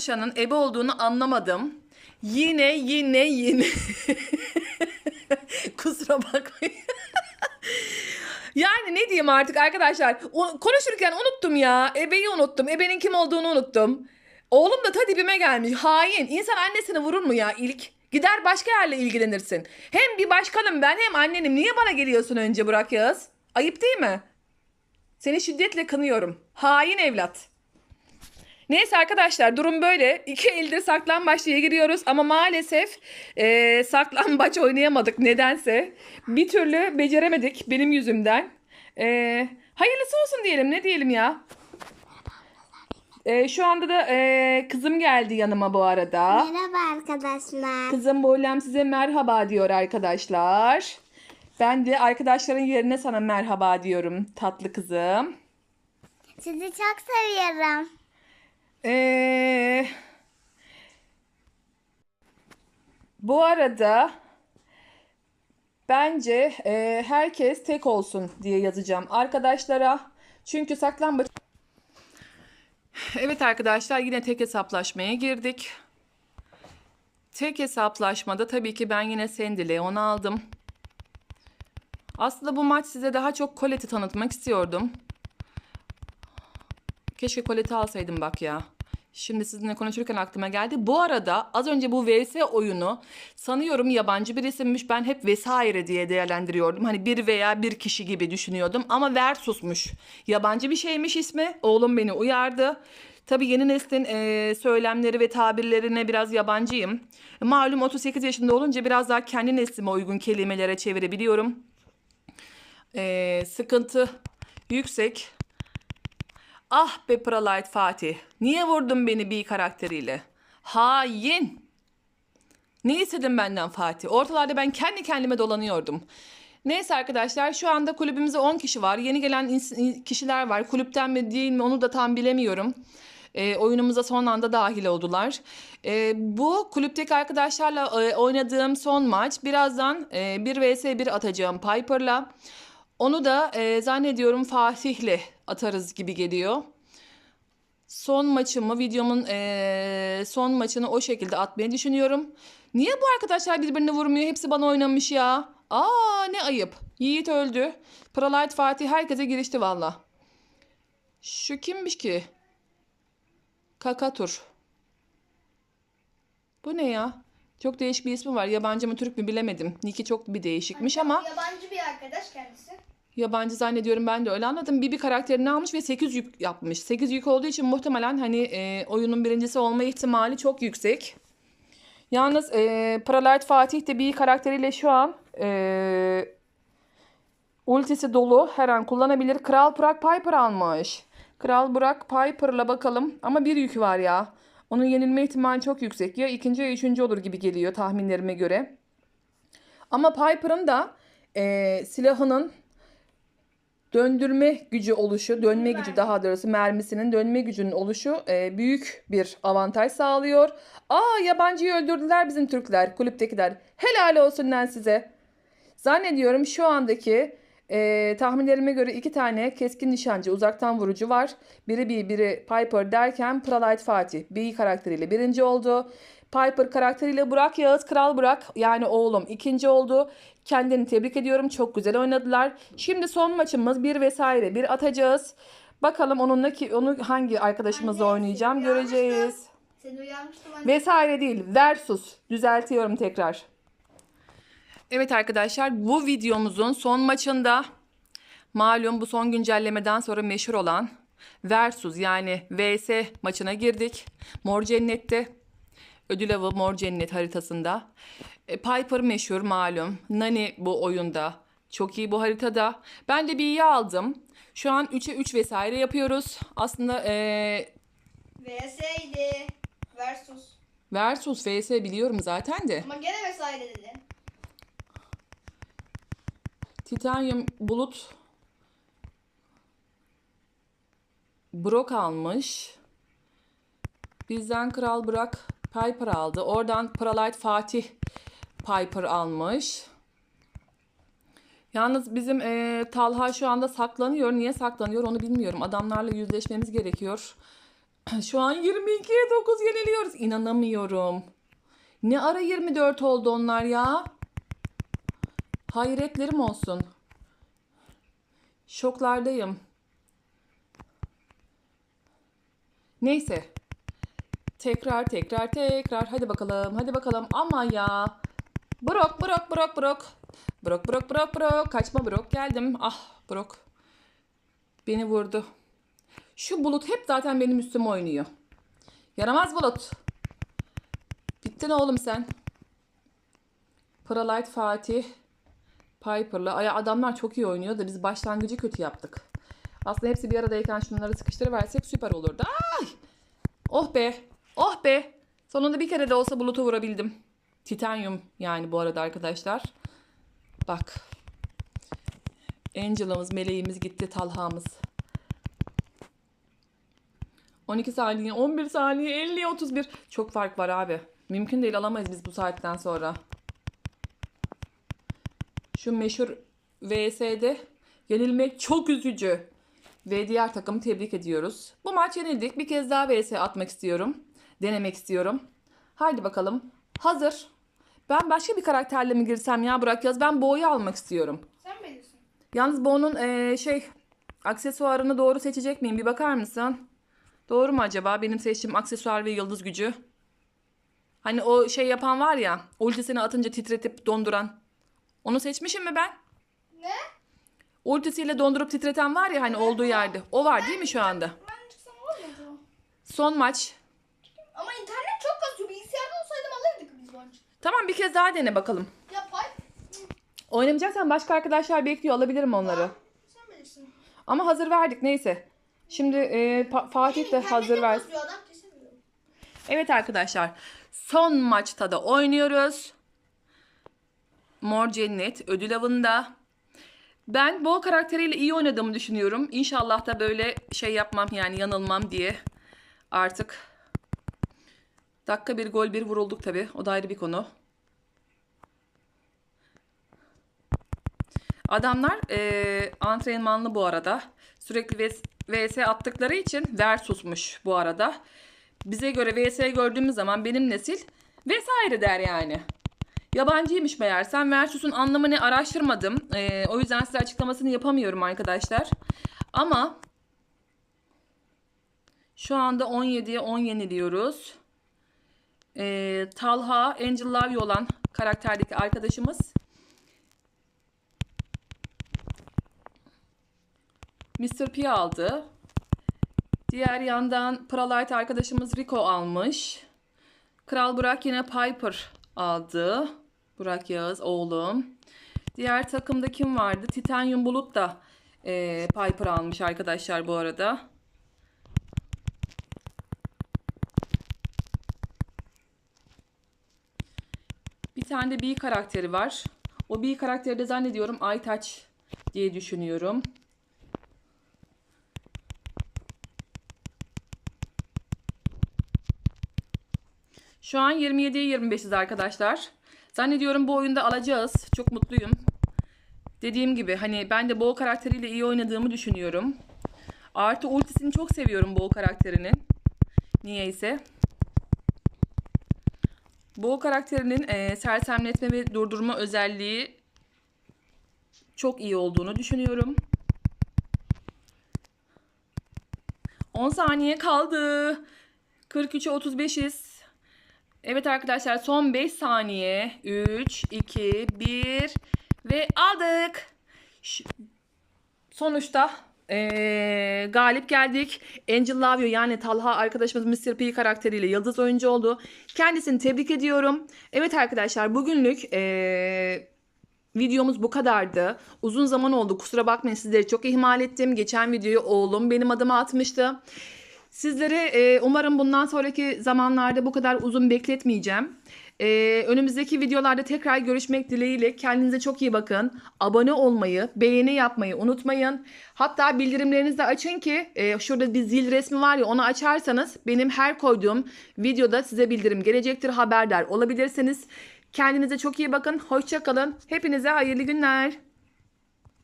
Şan'ın ebe olduğunu anlamadım. Yine yine yine. Kusura bakmayın. yani ne diyeyim artık arkadaşlar. O- konuşurken unuttum ya. Ebeyi unuttum. Ebenin kim olduğunu unuttum. Oğlum da ta dibime gelmiş. Hain. İnsan annesini vurur mu ya ilk? Gider başka yerle ilgilenirsin. Hem bir başkanım ben hem annenim. Niye bana geliyorsun önce Burak Yağız? Ayıp değil mi? Seni şiddetle kınıyorum. Hain evlat. Neyse arkadaşlar durum böyle. İki eldir saklambaç diye giriyoruz ama maalesef eee saklambaç oynayamadık nedense. Bir türlü beceremedik benim yüzümden. Eee, hayırlısı olsun diyelim ne diyelim ya. Eee, şu anda da eee, kızım geldi yanıma bu arada. Merhaba arkadaşlar. Kızım Bolem size merhaba diyor arkadaşlar. Ben de arkadaşların yerine sana merhaba diyorum tatlı kızım. Sizi çok seviyorum. Ee, bu arada bence e, herkes tek olsun diye yazacağım arkadaşlara. Çünkü saklambaç... Evet arkadaşlar yine tek hesaplaşmaya girdik. Tek hesaplaşmada tabii ki ben yine Sandy Leon aldım. Aslında bu maç size daha çok Colette'i tanıtmak istiyordum. Keşke koleti alsaydım bak ya. Şimdi sizinle konuşurken aklıma geldi. Bu arada az önce bu VS oyunu sanıyorum yabancı bir isimmiş. Ben hep vesaire diye değerlendiriyordum. Hani bir veya bir kişi gibi düşünüyordum. Ama Versus'muş. Yabancı bir şeymiş ismi. Oğlum beni uyardı. Tabii yeni neslin eee, söylemleri ve tabirlerine biraz yabancıyım. Malum 38 yaşında olunca biraz daha kendi neslime uygun kelimelere çevirebiliyorum. Eee, sıkıntı yüksek. Ah be Pralite Fatih. Niye vurdun beni bir karakteriyle? Hain. Ne istedin benden Fatih? Ortalarda ben kendi kendime dolanıyordum. Neyse arkadaşlar şu anda kulübümüzde 10 kişi var. Yeni gelen kişiler var. Kulüpten mi değil mi onu da tam bilemiyorum. Ee, oyunumuza son anda dahil oldular. Ee, bu kulüpteki arkadaşlarla e, oynadığım son maç. Birazdan e, 1 vs 1 atacağım Piper'la. Onu da e, zannediyorum Fatih'le atarız gibi geliyor. Son maçımı, videomun e, son maçını o şekilde atmayı düşünüyorum. Niye bu arkadaşlar birbirini vurmuyor? Hepsi bana oynamış ya. Aa ne ayıp. Yiğit öldü. Pralite Fatih herkese girişti valla. Şu kimmiş ki? Kakatur. Bu ne ya? Çok değişik bir ismi var. Yabancı mı Türk mü bilemedim. Niki çok bir değişikmiş ama Yabancı bir arkadaş kendisi. yabancı zannediyorum ben de öyle anladım. Bibi karakterini almış ve 8 yük yapmış. 8 yük olduğu için muhtemelen hani e, oyunun birincisi olma ihtimali çok yüksek. Yalnız e, Pralite Fatih de bir karakteriyle şu an e, ultisi dolu. Her an kullanabilir. Kral Burak Piper almış. Kral Burak Piper'la bakalım. Ama bir yükü var ya. Onun yenilme ihtimali çok yüksek. Ya ikinci ya üçüncü olur gibi geliyor tahminlerime göre. Ama Piper'ın da e, silahının döndürme gücü oluşu, dönme gücü daha doğrusu mermisinin dönme gücünün oluşu e, büyük bir avantaj sağlıyor. Aa yabancıyı öldürdüler bizim Türkler, kulüptekiler. Helal olsun lan size. Zannediyorum şu andaki e, tahminlerime göre iki tane keskin nişancı uzaktan vurucu var. Biri B, biri Piper derken Pralite Fatih B karakteriyle birinci oldu. Piper karakteriyle Burak Yağız, Kral Burak yani oğlum ikinci oldu. Kendini tebrik ediyorum. Çok güzel oynadılar. Şimdi son maçımız bir vesaire bir atacağız. Bakalım onunla ki onu hangi arkadaşımızla Anne, oynayacağım göreceğiz. Vesaire değil. Versus. Düzeltiyorum tekrar. Evet arkadaşlar bu videomuzun son maçında malum bu son güncellemeden sonra meşhur olan Versus yani VS maçına girdik. Mor Cennet'te ödül avı Mor Cennet haritasında. E, Piper meşhur malum. Nani bu oyunda. Çok iyi bu haritada. Ben de bir iyi aldım. Şu an 3'e 3 vesaire yapıyoruz. Aslında e, VS'ydi. Versus. Versus VS biliyorum zaten de. Ama gene vesaire dedi. Titanium bulut Brok almış. Bizden Kral Burak Piper aldı. Oradan Pralite Fatih Piper almış. Yalnız bizim eee, Talha şu anda saklanıyor. Niye saklanıyor onu bilmiyorum. Adamlarla yüzleşmemiz gerekiyor. Şu an 22'ye 9 yeniliyoruz. İnanamıyorum. Ne ara 24 oldu onlar ya? Hayretlerim olsun. Şoklardayım. Neyse. Tekrar tekrar tekrar. Hadi bakalım. Hadi bakalım. Ama ya. Brok brok brok brok. Brok brok brok brok. Kaçma brok. Geldim. Ah brok. Beni vurdu. Şu bulut hep zaten benim üstüme oynuyor. Yaramaz bulut. Bittin oğlum sen. Pralite Fatih. Piper'la. Ay adamlar çok iyi oynuyor da biz başlangıcı kötü yaptık. Aslında hepsi bir aradayken şunları sıkıştırıversek süper olurdu. Ay! Oh be. Oh be. Sonunda bir kere de olsa bulutu vurabildim. Titanyum yani bu arada arkadaşlar. Bak. Angela'mız, meleğimiz gitti, Talha'mız. 12 saniye, 11 saniye, 50, 31. Çok fark var abi. Mümkün değil alamayız biz bu saatten sonra. Şu meşhur VS'de yenilmek çok üzücü. Ve diğer takımı tebrik ediyoruz. Bu maç yenildik. Bir kez daha VS atmak istiyorum. Denemek istiyorum. Haydi bakalım. Hazır. Ben başka bir karakterle mi girsem ya Burak Yaz? Ben Bo'yu almak istiyorum. Sen bilirsin. Yalnız Bo'nun eee, şey aksesuarını doğru seçecek miyim? Bir bakar mısın? Doğru mu acaba benim seçtiğim aksesuar ve yıldız gücü? Hani o şey yapan var ya ultisini atınca titretip donduran. Onu seçmişim mi ben? Ne? Ultisiyle dondurup titreten var ya hani olduğu yerde. O var değil mi şu anda? Ben çıksam olmadı? Son maç. Ama internet çok kasıyor. Bilgisayarda olsaydım alırdık biz maç. Tamam bir kez daha dene bakalım. Ya pay. Oynamayacaksan başka arkadaşlar bekliyor alabilirim onları. Sen bilirsin. Ama hazır verdik neyse. Şimdi e, Pa- Fatih de hazır versin. Kesemiyor. Evet arkadaşlar. Son maçta da oynuyoruz. Mor Cennet ödül avında. Ben Bo karakteriyle iyi oynadığımı düşünüyorum. İnşallah da böyle şey yapmam yani yanılmam diye. Artık dakika bir gol bir vurulduk tabi. O da ayrı bir konu. Adamlar eee antrenmanlı bu arada. Sürekli VS, VS attıkları için Versus'muş bu arada. Bize göre VS gördüğümüz zaman benim nesil vesaire der yani. Yabancıymış meğersem. Versus'un anlamı ne araştırmadım. Eee, o yüzden size açıklamasını yapamıyorum arkadaşlar. Ama şu anda 17'ye 10 yeniliyoruz. Eee, Talha, Angel Love olan karakterdeki arkadaşımız Mr. P aldı. Diğer yandan Pralite arkadaşımız Rico almış. Kral Burak yine Piper aldı. Burak Yağız oğlum. Diğer takımda kim vardı? Titanium Bulut da eee, Piper almış arkadaşlar bu arada. Bir tane de B karakteri var. O B karakteri de zannediyorum Aytaç diye düşünüyorum. Şu an 27'ye 25'iz arkadaşlar. Zannediyorum bu oyunda alacağız. Çok mutluyum. Dediğim gibi hani ben de Bo karakteriyle iyi oynadığımı düşünüyorum. Artı ultisini çok seviyorum Bo karakterinin. Niyeyse. Bo karakterinin e, sersemletme ve durdurma özelliği çok iyi olduğunu düşünüyorum. 10 saniye kaldı. 43'e 35'iz. Evet arkadaşlar son 5 saniye. 3, 2, 1 ve aldık. Sonuçta eee, galip geldik. Angel Lavio yani Talha arkadaşımız Mr. P karakteriyle yıldız oyuncu oldu. Kendisini tebrik ediyorum. Evet arkadaşlar bugünlük eee, videomuz bu kadardı. Uzun zaman oldu kusura bakmayın sizleri çok ihmal ettim. Geçen videoyu oğlum benim adıma atmıştı. Sizleri e, umarım bundan sonraki zamanlarda bu kadar uzun bekletmeyeceğim. E, önümüzdeki videolarda tekrar görüşmek dileğiyle kendinize çok iyi bakın. Abone olmayı, beğeni yapmayı unutmayın. Hatta bildirimlerinizi de açın ki e, şurada bir zil resmi var ya onu açarsanız benim her koyduğum videoda size bildirim gelecektir. Haberdar olabilirsiniz. Kendinize çok iyi bakın. Hoşça kalın. Hepinize hayırlı günler.